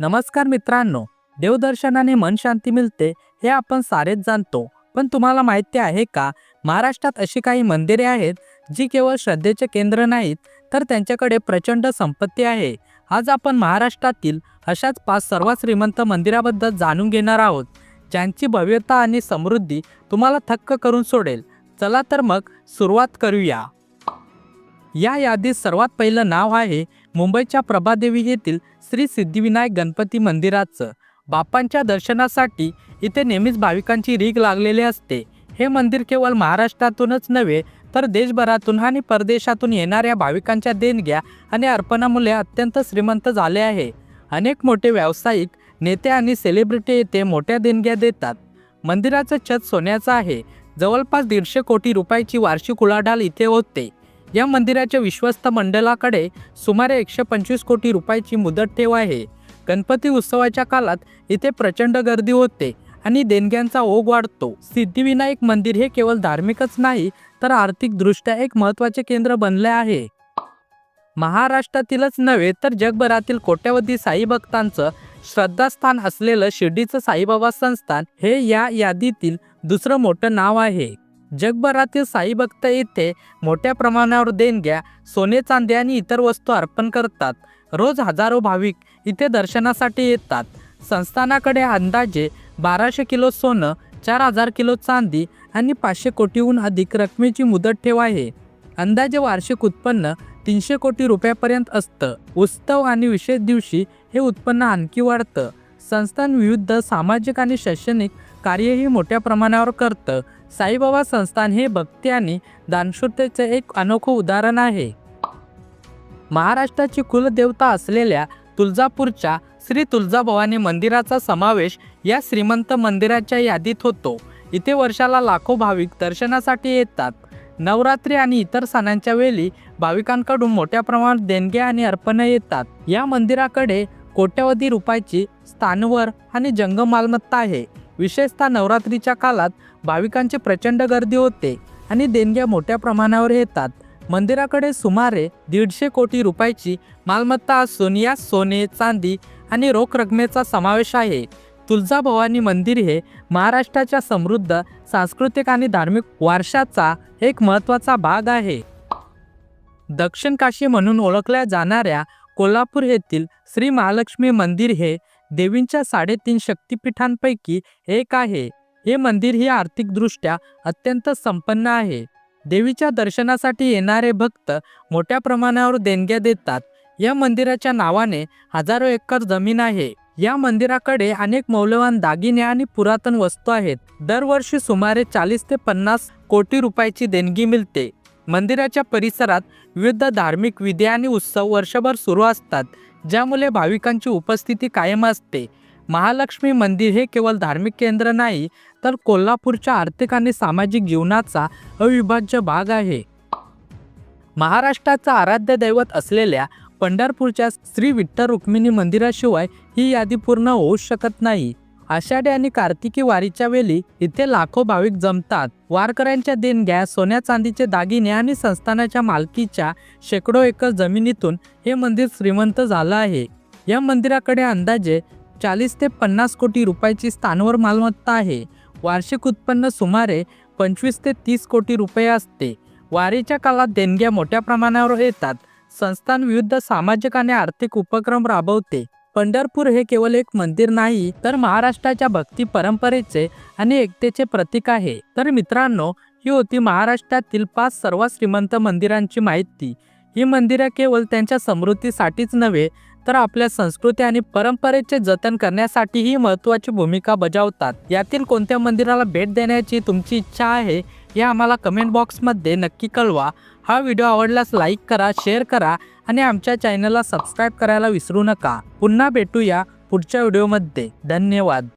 नमस्कार मित्रांनो देवदर्शनाने मन शांती मिळते हे आपण सारेच जाणतो. पण तुम्हाला माहिती आहे का महाराष्ट्रात अशी काही मंदिरे आहेत जी केवळ श्रद्धेचे केंद्र नाहीत तर त्यांच्याकडे प्रचंड संपत्ती आहे. आज आपण महाराष्ट्रातील अशाच पाच सर्वात श्रीमंत मंदिराबद्दल जाणून घेणार आहोत ज्यांची भव्यता आणि समृद्धी तुम्हाला थक्क करून सोडेल. चला तर मग सुरुवात करूया. या यादीत सर्वात पहिलं नाव आहे मुंबईच्या प्रभादेवी येथील श्री सिद्धिविनायक गणपती मंदिराचं. बाप्पांच्या दर्शनासाठी इथे नेहमीच भाविकांची रीग लागलेली असते. हे मंदिर केवळ महाराष्ट्रातूनच नव्हे तर देशभरातून आणि परदेशातून येणाऱ्या भाविकांच्या देणग्या आणि अर्पणामुळे अत्यंत श्रीमंत झाले आहे. अनेक मोठे व्यावसायिक नेते आणि सेलिब्रिटी येथे मोठ्या देणग्या देतात. मंदिराचं छत सोन्याचं आहे. जवळपास दीडशे कोटी रुपयाची वार्षिक उलाढाल इथे होते. या मंदिराच्या विश्वस्त मंडळाकडे सुमारे एकशे पंचवीस कोटी रुपयाची मुदत ठेव आहे. गणपती उत्सवाच्या काळात इथे प्रचंड गर्दी होते आणि देणग्यांचा ओघ वाढतो. सिद्धिविनायक मंदिर हे केवळ धार्मिकच नाही तर आर्थिकदृष्ट्या एक महत्त्वाचे केंद्र बनले आहे. महाराष्ट्रातीलच नव्हे तर जगभरातील कोट्यवधी साई भक्तांचं श्रद्धास्थान असलेलं शिर्डीचं साईबाबा संस्थान हे या यादीतील दुसरं मोठं नाव आहे. जगभरातील साई भक्त येथे मोठ्या प्रमाणावर देणग्या सोने चांदी आणि इतर वस्तू अर्पण करतात. रोज हजारो भाविक इथे दर्शनासाठी येतात. संस्थानाकडे अंदाजे बाराशे किलो सोनं चार हजार किलो चांदी आणि पाचशे कोटीहून अधिक रकमेची मुदत ठेव आहे. अंदाजे वार्षिक उत्पन्न तीनशे कोटी रुपयापर्यंत असतं. उत्सव आणि विशेष दिवशी हे उत्पन्न आणखी वाढतं. संस्थान विविध सामाजिक आणि शैक्षणिक कार्यही मोठ्या प्रमाणावर करतं. साईबाबा संस्थान हे भक्ती आणि दानशूरतेचे एक अनोखं उदाहरण आहे. महाराष्ट्राची कुलदेवता असलेल्या तुळजापूरच्या श्री तुळजाभवानी मंदिराचा समावेश या श्रीमंत मंदिराच्या यादीत होतो. इथे वर्षाला लाखो भाविक दर्शनासाठी येतात. नवरात्री आणि इतर सणांच्या वेळी भाविकांकडून मोठ्या प्रमाणात देणग्या आणि अर्पणं येतात. या मंदिराकडे कोट्यवधी रुपयाची स्थानवर आणि जंगम मालमत्ता आहे. विशेषतः नवरात्रीच्या काळात भाविकांची प्रचंड गर्दी होते आणि देणग्या मोठ्या प्रमाणावर येतात. मंदिराकडे सुमारे दीडशे कोटी रुपयाची मालमत्ता असून यात सोने चांदी आणि रोख रकमेचा समावेश आहे. तुळजाभवानी मंदिर हे महाराष्ट्राच्या समृद्ध सांस्कृतिक आणि धार्मिक वारशाचा एक महत्त्वाचा भाग आहे. दक्षिण काशी म्हणून ओळखल्या जाणाऱ्या कोल्हापूर येथील श्री महालक्ष्मी मंदिर हे देवींच्या साडेतीन शक्तिपीठांपैकी एक आहे. हे मंदिर ही आर्थिकदृष्ट्या अत्यंत संपन्न आहे. देवीच्या दर्शनासाठी येणारे भक्त मोठ्या प्रमाणावर देणग्या देतात. या मंदिराच्या नावाने हजारो एकर जमीन आहे. या मंदिराकडे अनेक मौल्यवान दागिने आणि पुरातन वस्तू आहेत. दरवर्षी सुमारे चाळीस ते पन्नास कोटी रुपयाची देणगी मिळते. मंदिराच्या परिसरात विविध धार्मिक विधी आणि उत्सव वर्षभर सुरू असतात. ज्यामुळे भाविकांची उपस्थिती कायम असते. महालक्ष्मी मंदिर हे केवळ धार्मिक केंद्र नाही तर कोल्हापूरच्या आर्थिक आणि सामाजिक जीवनाचा अविभाज्य भाग आहे. महाराष्ट्राचा आराध्य दैवत असलेल्या पंढरपूरच्या श्री विठ्ठल रुक्मिणी मंदिराशिवाय ही यादी पूर्ण होऊ शकत नाही. आषाढी आणि कार्तिकी वारीच्या वेळी इथे लाखो भाविक जमतात. वारकऱ्यांच्या देणग्या सोन्या चांदीचे दागिने आणि संस्थानाच्या मालकीच्या शेकडो एकर जमिनीतून हे मंदिर श्रीमंत झालं आहे. या मंदिराकडे अंदाजे चाळीस ते पन्नास कोटी रुपयाची स्थानवर मालमत्ता आहे. वार्षिक उत्पन्न सुमारे पंचवीस ते तीस कोटी रुपये असते. वारीच्या काळात देणग्या मोठ्या प्रमाणावर येतात. संस्थान विविध सामाजिक आणि आर्थिक उपक्रम राबवते. पंढरपूर हे केवळ एक मंदिर नाही तर महाराष्ट्राच्या भक्ती परंपरेचे आणि एकतेचे प्रतीक आहे. तर मित्रांनो ही होती महाराष्ट्रातील पाच सर्वात श्रीमंत मंदिरांची माहिती. ही मंदिरं केवळ त्यांच्या समृद्धीसाठीच नव्हे तर आपल्या संस्कृती आणि परंपरेचे जतन करण्यासाठीही महत्त्वाची भूमिका बजावतात. यातील कोणत्या मंदिराला भेट देण्याची तुमची इच्छा आहे हे आम्हाला कमेंट बॉक्समध्ये नक्की कळवा. हा व्हिडिओ आवडल्यास लाईक करा शेअर करा आणि आमच्या चॅनलला सबस्क्राईब करायला विसरू नका. पुन्हा भेटूया पुढच्या व्हिडिओमध्ये धन्यवाद.